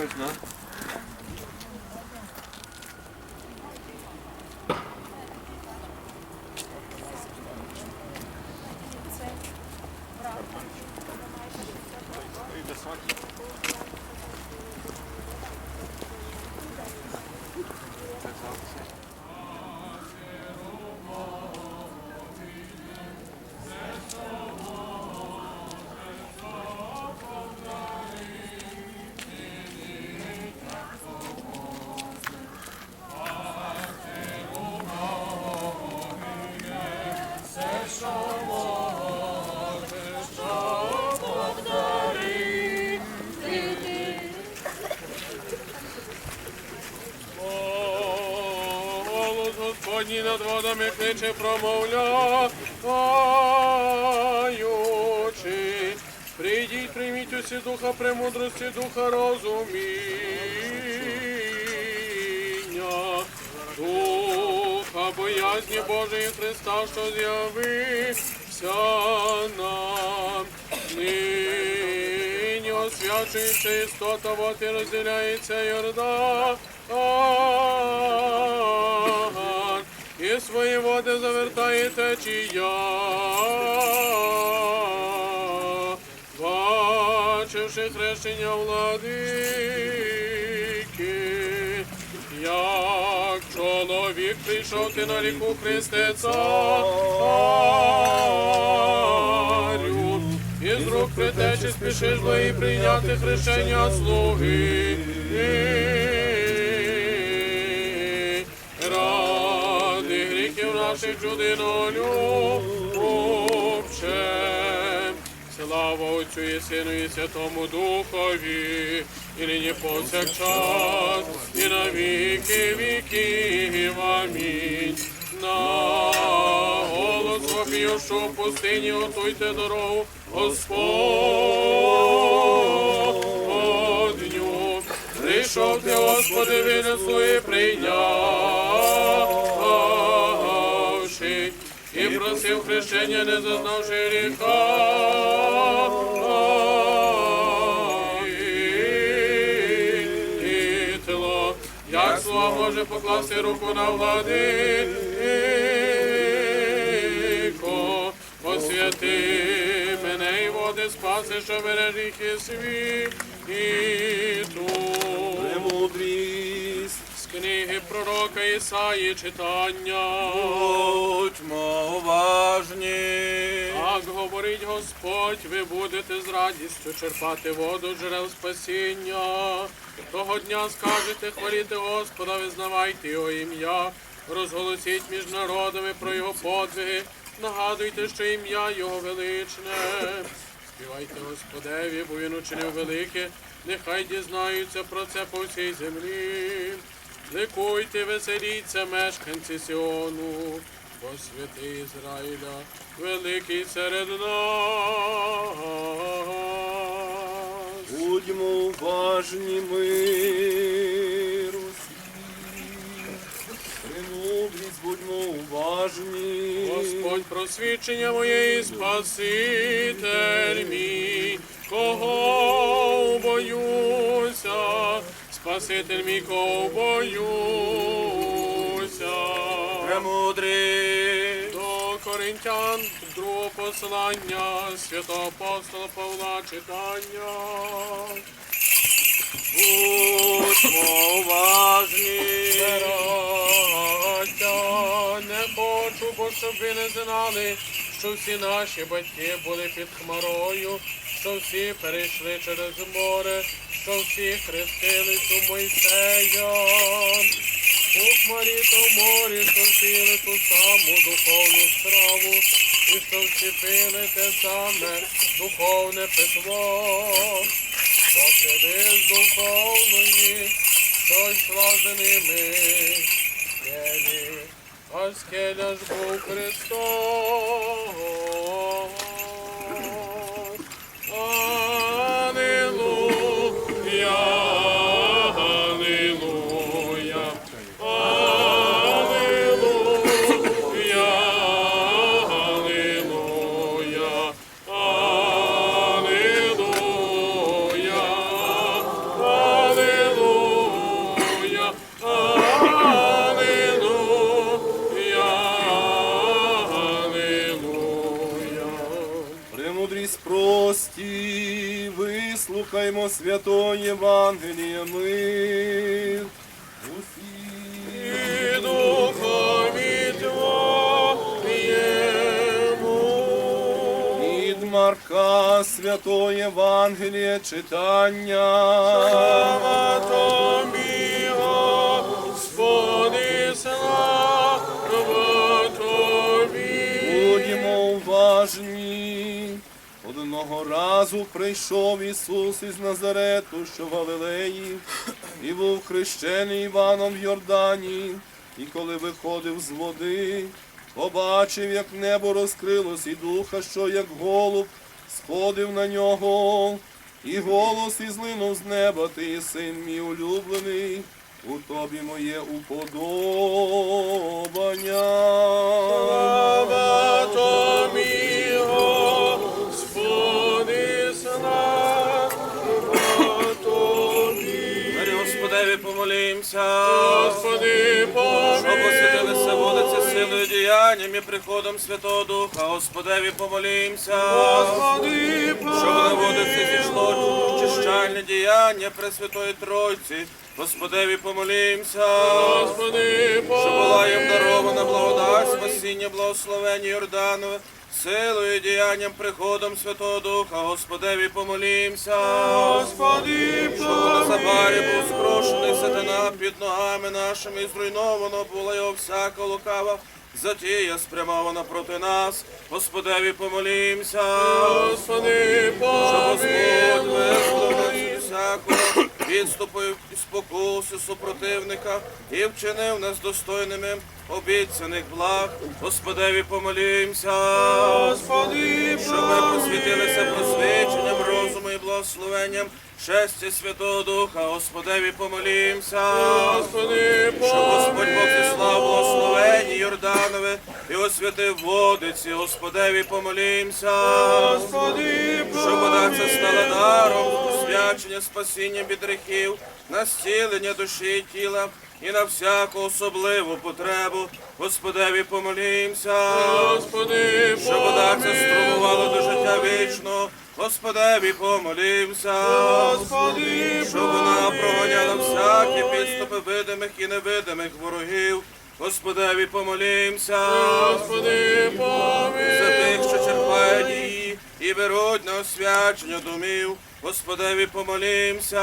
Правильно. Голос кличе промовляючи. Прийдіть, прийміть усі духа премудрості, духа розуміння, духа боязні Божої Христа, що з'явився нам. Нині освячується істота, вот і розділяється Йордан. Води завертає течія. Бачивши хрещення владики, як чоловік прийшов ти на ріку Христе царю, і з рук притечі спішиш бо і прийняти хрещення слуги. Наших чудинолюбчем. Слава Отцю і Сину і Святому Духові, і нині повсякчас, і на віки віків. Амінь. На голос вопіюшу в пустині, готуйте дорогу Господню. Прийшов ти, Господи, вини свої прийнявши, і просив хрещення, не зазнавши гріха. Як слова може покласти руку на владико, освяти мене і води спаси, що бере гріхи світу. Премудрість, книги пророка Ісаї читання. будьмо уважні. Так говорить Господь, ви будете з радістю черпати воду джерел спасіння. Того дня скажете, хваліте Господа, визнавайте його ім'я, розголосіть між народами про його подвиги, нагадуйте, що ім'я його величне. Співайте Господеві, бо він учинив велике, нехай дізнаються про це по всій землі. Ликуйте, веселіться, мешканці Сіону, бо святий Ізраїля, великий серед нас. Будьмо уважні світ. Премудрість, будьмо уважні. Господь, просвідчення моєї Спаситель мій, кого боюся, Спаситель мій, кого боюся. Премудрість, До Коринтян другого послання святого апостола Павла читання. будьмо уважні. Браття, не хочу, бо щоб ви не знали, що всі наші батьки були під хмарою, що всі перейшли через море, що всі хрестились у Мойсея. У хмарі то морі, що ту саму духовну страву, і що всі пили те саме духовне питво. Бо сиди з духовної, що йшла за ними скелі, а скеля ж був Христос. Вислухаймо свято Євангеліє мир. Усі. Духові Твоєму. Від Марка свято Євангеліє читання. Слава Тобі, Господи, слава Тобі. Будьмо уважні. Одного разу прийшов Ісус із Назарету, що в Галилеї, і був хрещений Іваном в Йордані, і коли виходив з води, побачив, як небо розкрилось, і духа, що як голуб, сходив на нього, і голос ізлинув з неба, ти син мій улюблений, у тобі моє уподобання. Слава Тобі, помолімся. Господи, Щоб освятилися помилуй. силою діянням і приходом Святого Духа, Господеві помолімся. Господи, Щоб на водиці зійшло очищальне діяння Пресвятої Тройці, Господеві помолімся. Господи, Щоб була їм дарована благодать, спасіння, благословення Йорданове, силою і діянням приходом Святого Духа, Господеві помолімся. Господи, Щоб на забарі був скрошений сатана під ногами нашими і зруйновано була його всяка лукава. Затія спрямована проти нас, Господеві помолімся, Господи, щоб Господь визволив нас помилуй. від всякого відступу і спокуси супротивника і вчинив нас достойними обіцяних благ. Господеві помолімся. Господи, Щоб ми посвятилися просвіченням, розуму і благословенням щастя Святого Духа, Господеві помолімся. Господи, Щоб Господь Бог зіслав благословені Йорданове і освятив водиці, Господеві помолімся. Господи, Щоб вода ця стала даром, освячення, спасіння від гріхів, на зцілення душі і тіла і на всяку особливу потребу. Господеві помолімся. Господи, Щоб вода ця струмувала до життя вічного, Господеві помолімся. Господи, Щоб вона проганяла всякі підступи видимих і невидимих ворогів. Господеві помолімся. Господи, помилуй. Беруть на освячення домів. Господеві помолімся.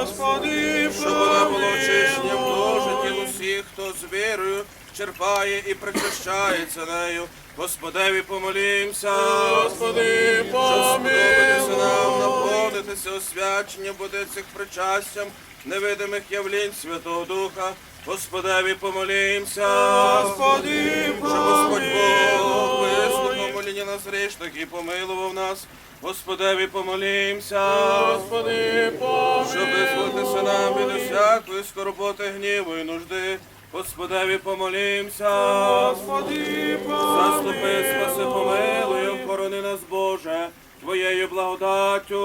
Господи, Щоб вона була очищенням дуже тіл усіх, хто з вірою черпає і причащається нею. Господеві помолімся. Господи, сподобатися нам наповнитися освяченням буде цих причастям невидимих явлінь Святого Духа. Господеві помолімся. Господи, Щоб Господь Бог моління нас грішних і помилував нас. Господеві помолімся. Господи, Щоб визволитися нам від усякої скорботи, гніву і нужди. Господеві помолімся. Господи, Заступи, спаси, помилуй, охорони нас, Боже, Твоєю благодаттю.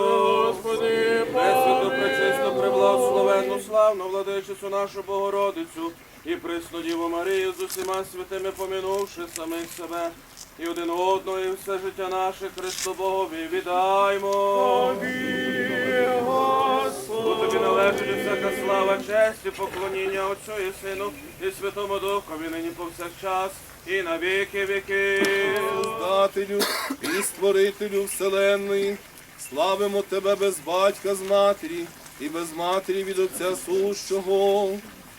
Господи, Пресвяту, пречисту, преблагословенну, славну владичицю нашу Богородицю і присну Діву Марію з усіма святими помінувши самих себе і один одного, і все життя наше Христу Богові віддаймо. Бо тобі належить всяка слава, честь і поклоніння Отцю і Сину і Святому Духові нині повсякчас і на віки віки. Создателю і створителю вселенної, славимо тебе без батька з матері і без матері від Отця сущого.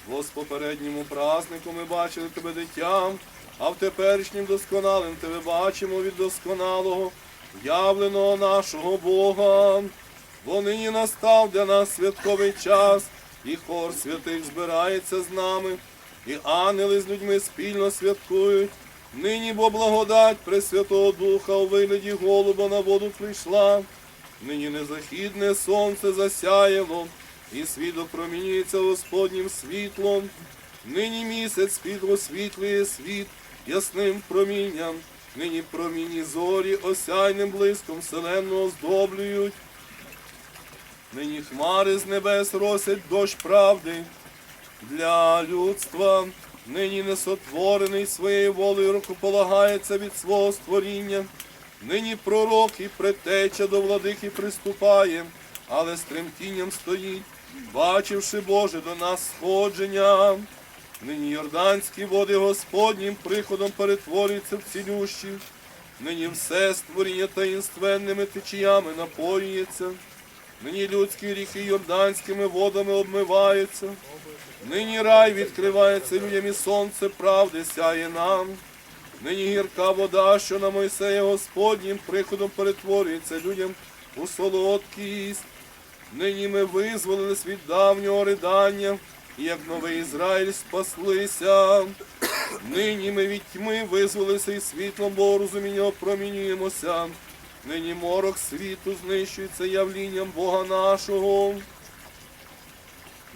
Бо з попередньому празнику ми бачили тебе дитям, а в теперішнім досконалим тебе бачимо від досконалого, явленого нашого Бога. Бо нині настав для нас святковий час, і хор святих збирається з нами, і ангели з людьми спільно святкують. Нині бо благодать Пресвятого Духа у вигляді голуба на воду прийшла. Нині незахідне сонце засяяло, і світ опромінюється Господнім світлом. Нині місяць світ освітлює світ ясним промінням. Нині промінні зорі осяйним блиском вселенну оздоблюють. Нині хмари з небес росять дощ правди для людства. Нині несотворений своєю волею рукополагається від свого створіння Нині пророк і предтеча до владики приступає, але з тремтінням стоїть, бачивши Боже до нас сходження. Нині йорданські води Господнім приходом перетворюються в цілющі, нині все створіння таїнственними течіями напоюється, нині людські ріки йорданськими водами обмиваються, нині рай відкривається людям і сонце правди сяє нам. Нині гірка вода, що на Мойсея Господнім приходом перетворюється людям у солодкість. Нині ми визволились від давнього ридання, як новий Ізраїль спаслися. Нині ми від тьми визволилися і світлом Богорозуміння опромінюємося. Нині морок світу знищується явлінням Бога нашого.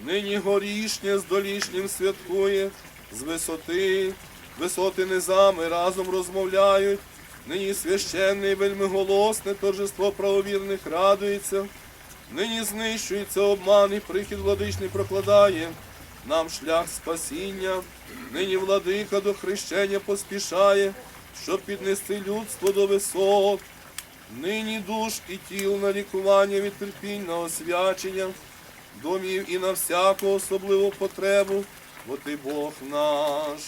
Нині горішнє з долішнім святкує, з висоти, висоти низами разом розмовляють. Нині священне і вельмиголосне торжество правовірних радується. Нині знищується обман і прихід владичний прокладає нам шлях спасіння. Нині владика до хрещення поспішає, щоб піднести людство до висот. Нині душ і тіл на лікування від терпінь на освячення, домів і на всяку особливу потребу, бо ти Бог наш.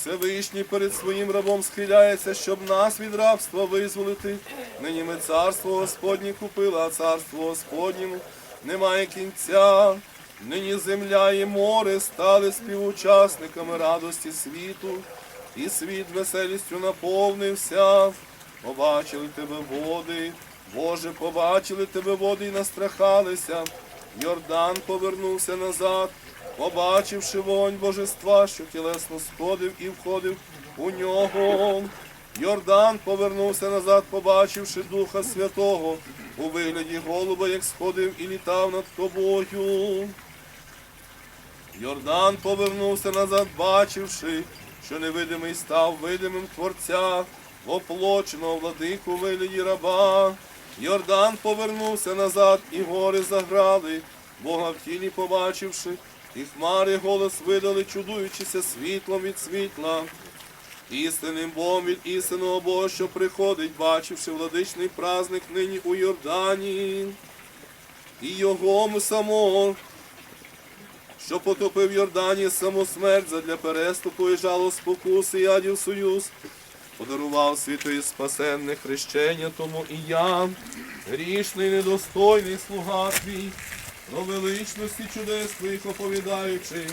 Всевишній перед своїм рабом схиляється, щоб нас від рабства визволити. Нині ми царство Господнє купили, а царство Господньому немає кінця. Нині земля і море стали співучасниками радості світу, і світ веселістю наповнився. Побачили тебе води, Боже, побачили тебе води і настрахалися. Йордан повернувся назад, побачивши вогонь божества, що тілесно сходив і входив у нього. Йордан повернувся назад, побачивши Духа Святого у вигляді голуба, як сходив і літав над тобою. Йордан повернувся назад, бачивши, що невидимий став видимим Творця, оплоченого владику вигляді раба. Йордан повернувся назад, і гори заграли, Бога в тілі побачивши, і хмари голос видали, чудуючися світлом від світла. Істинним Богом від істинного Бога, що приходить, бачивши владичний праздник нині у Йордані, і його самого, що потопив Йордані саму смерть задля переступу і жало спокуси і адів союз, подарував світові спасенне хрещення, тому і я, грішний, недостойний слуга твій, про величності чудес твоїх оповідаючи,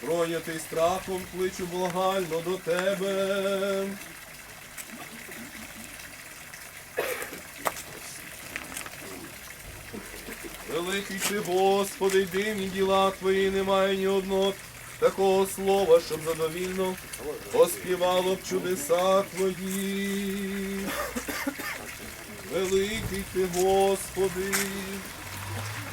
пройнятий страхом кличу благально до тебе. Великий ти, Господи, дивні діла твої, немає ні одного такого слова, щоб задовільно оспівало б чудеса твої. Великий ти, Господи,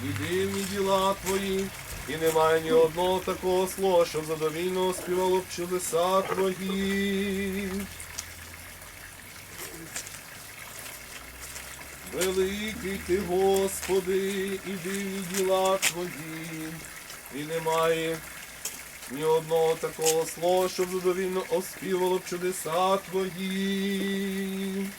і дивні діла твої, і немає ні одного такого слова, щоб задовільно оспівало б чудеса твої. Великий ти, Господи, і дивні діла твої, і немає ні одного такого слова, щоб задовільно оспівало б чудеса твої.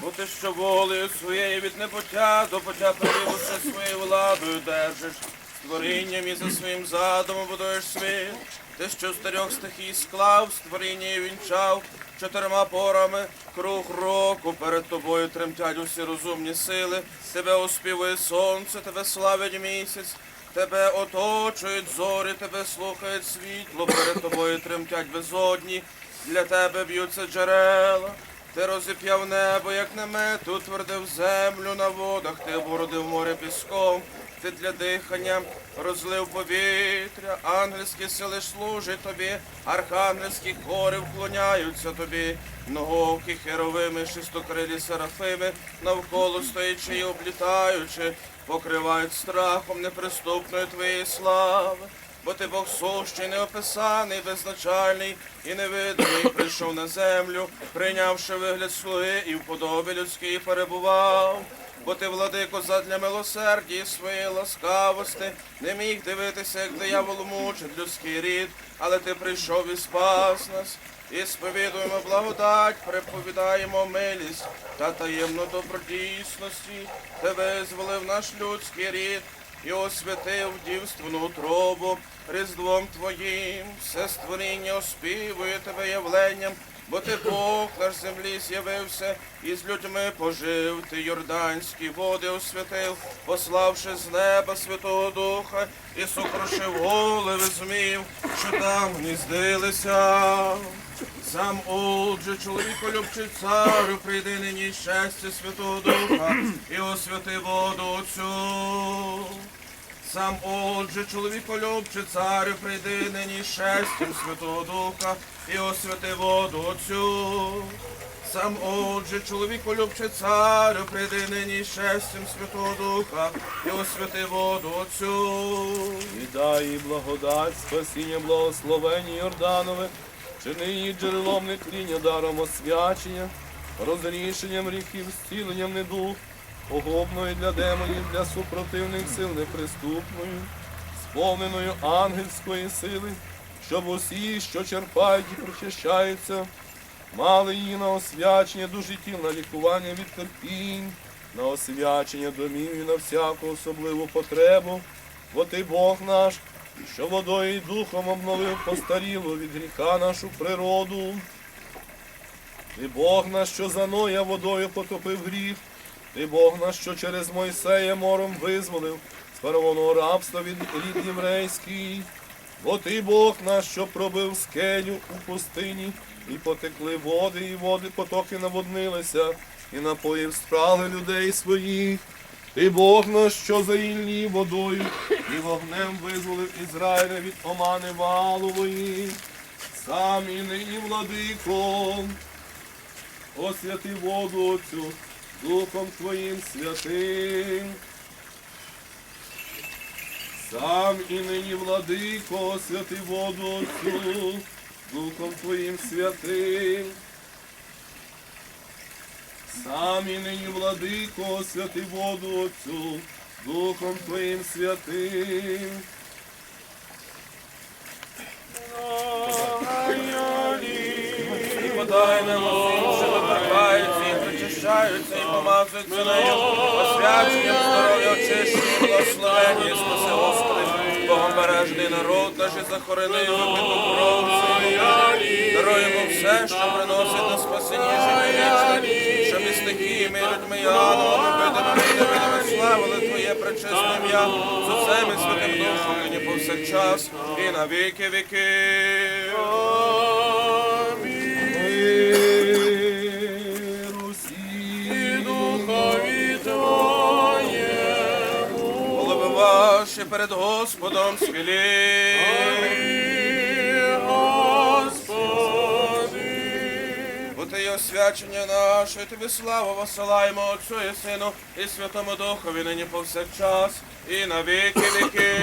Бо ти що волею своєю від небуття до буття привівши своєю владою держиш, створінням і за своїм задумом будуєш світ. Ти що з трьох стихій склав, створіння і вінчав, чотирма порами круг року перед тобою тремтять усі розумні сили, тебе оспівує сонце, тебе славить місяць. Тебе оточують зорі, тебе слухають світло, перед тобою тремтять безодні, для тебе б'ються джерела. Ти розіп'яв небо, як намет, утвердив землю на водах, ти обгородив море піском, ти для дихання розлив повітря, ангельські сили служать тобі, архангельські хори вклоняються тобі, многокі херовими, шестокрилі серафими, навколо стоячи і облітаючи, покривають страхом неприступної твоєї слави. Бо ти Бог сущий, неописаний, беззначальний і невидимий, прийшов на землю, прийнявши вигляд слуги і в подобі людській перебував. бо ти, владико, задля милосердя і своєї ласкавости, не міг дивитися, як диявол мучить людський рід, але ти прийшов і спас нас. І сповідуємо благодать, приповідаємо милість та таємну добродійсності, ти визволив наш людський рід і освятив дівственну утробу Різдвом Твоїм, все створіння оспівує тебе явленням, бо ти Бог наш землі з'явився, і з людьми пожив, ти Йорданські води освятив, пославши з неба Святого Духа, і сокрушив голови змів, що там гніздилися. Сам отже, чоловіколюбчий царю, прийди нині щастя Святого Духа і освяти воду цю. Сам отже, чоловіколюбче царю, прийди нині щастям Святого Духа і освяти воду Отцю. Сам отже, чоловіколюбче царю, прийди нині щастям Святого Духа і освяти воду Отцю. І дай благодать, спасіння, благословення Йорданове, чини її джерелом нетління, даром освячення, розрішенням гріхів, зціленням недуг, погубною для демонів, для супротивних сил неприступною, сповненою ангельської сили, щоб усі, що черпають і причащаються, мали її на освячення душі тіл, на лікування від терпінь, на освячення домів і на всяку особливу потребу. Бо ти Бог наш, що водою і духом обновив постарілу від гріха нашу природу. Ти Бог наш, що за Ноя водою потопив гріх. Ти Бог наш, що через Мойсея мором визволив з фараонового рабства від рід єврейський. Бо ти Бог наш, що пробив скелю у пустині, і потекли води, і води потоки наводнилися, і напоїв страли людей своїх. Ти Бог наш, що за Іллі водою і вогнем визволив Ізраїля від омани валової. Сам і нині владико, освяти воду оцю Духом Твоїм святим. Сам і нині владико, освяти воду оцю Духом Твоїм святим. Сам і нині владико, освяти воду Отцю, Духом Твоїм святим. Подай нам причащаються, і помазуються нею, освяченням здоров'я, очищенням, благословення, спаси Господи, Богом бережний народ наш і захорони випиту кров свою. Все, що приносить на спасіння життя вічне, що і стихіями, людьми, ангелами, видимими і славили Твоє пречесне ім'я, з Отцем і Святим Духом, нині повсякчас, і на віки віків. Ваші перед Господом смілі. Господи. Бо ти є освячення наше, і тобі славу посилаємо Отцю і Сину і Святому Духові нині повсякчас і на віки віки.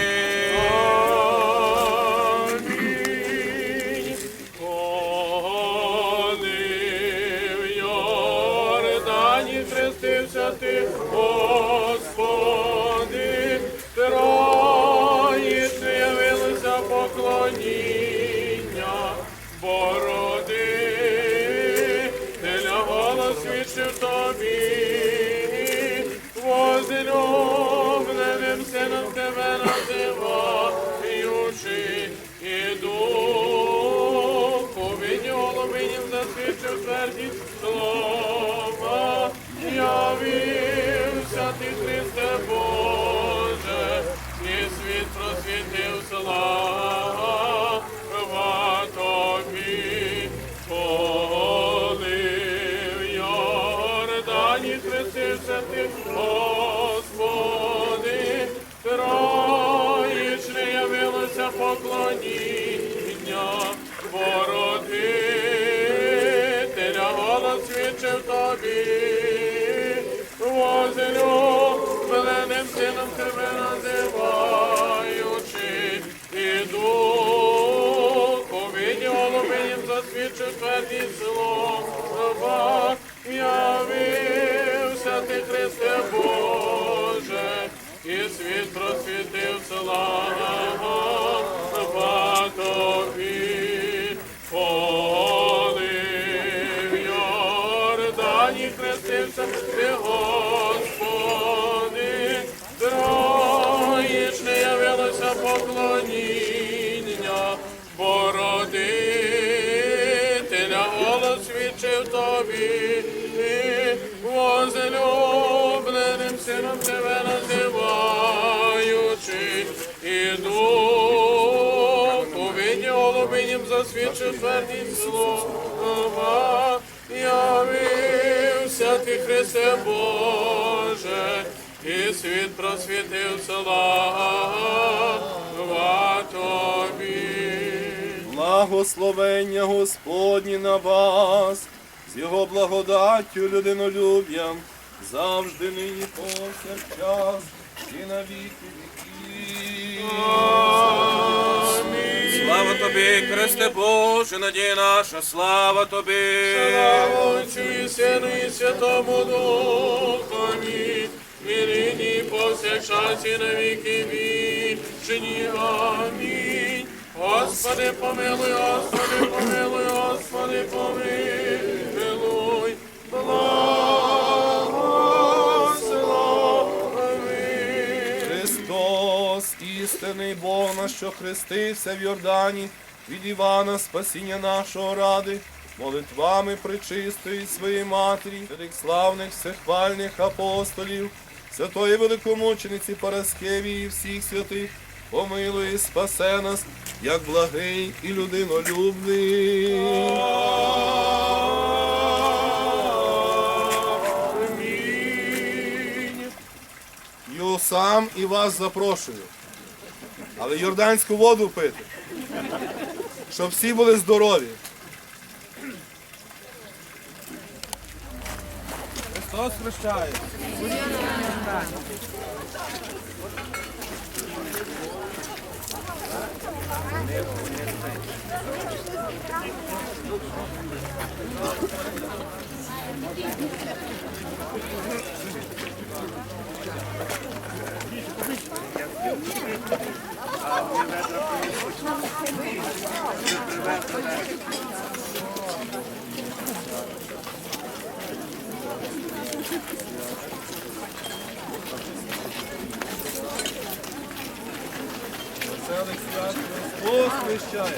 Тверді слова, явився ти, Христе Боже, і світ просвітив слава Тобі. Благословення Господні на вас, з Його благодаттю людинолюб'ям, завжди нині повсякчас і на віки віків. Тобі, Христе Боже, надія наша, слава тобі. Слава Отцю і Сину і Святому Духові, нині повсякчас і на віки вічні. Амінь. Господи, помилуй, Господи, помилуй, Господи, помилуй. Благослови. Істинний Бог наш, що хрестився в Йордані, від Івана спасіння нашого ради, молитвами причистої своєї матері, серед славних всехвальних апостолів, святої великомучениці Параскевії і всіх святих, помилуй і спасе нас, як благий і людинолюбний. Сам і вас запрошую. Але йорданську воду пити. Щоб всі були здорові. Христос хрещає. Веселих свят Христос хрещає.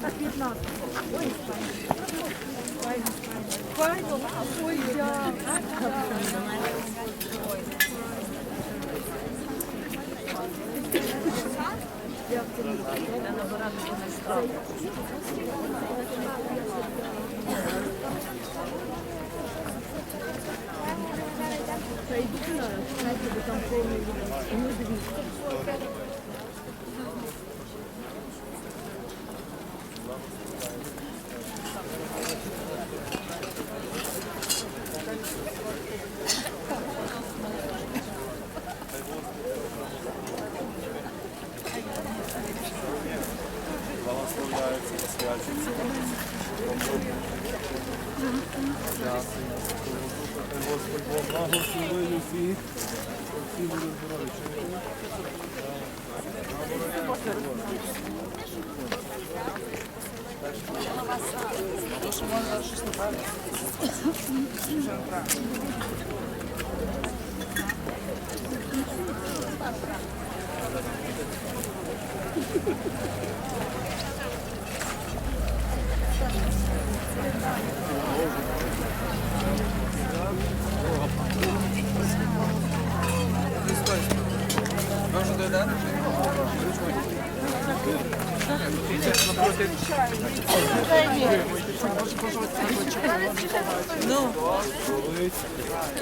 Zij doen het. Zij doen het dan voor Господь Бог благослови усіх. Всі будуть здорові. То, що можна щось направити. Вже правильно. Lucifer.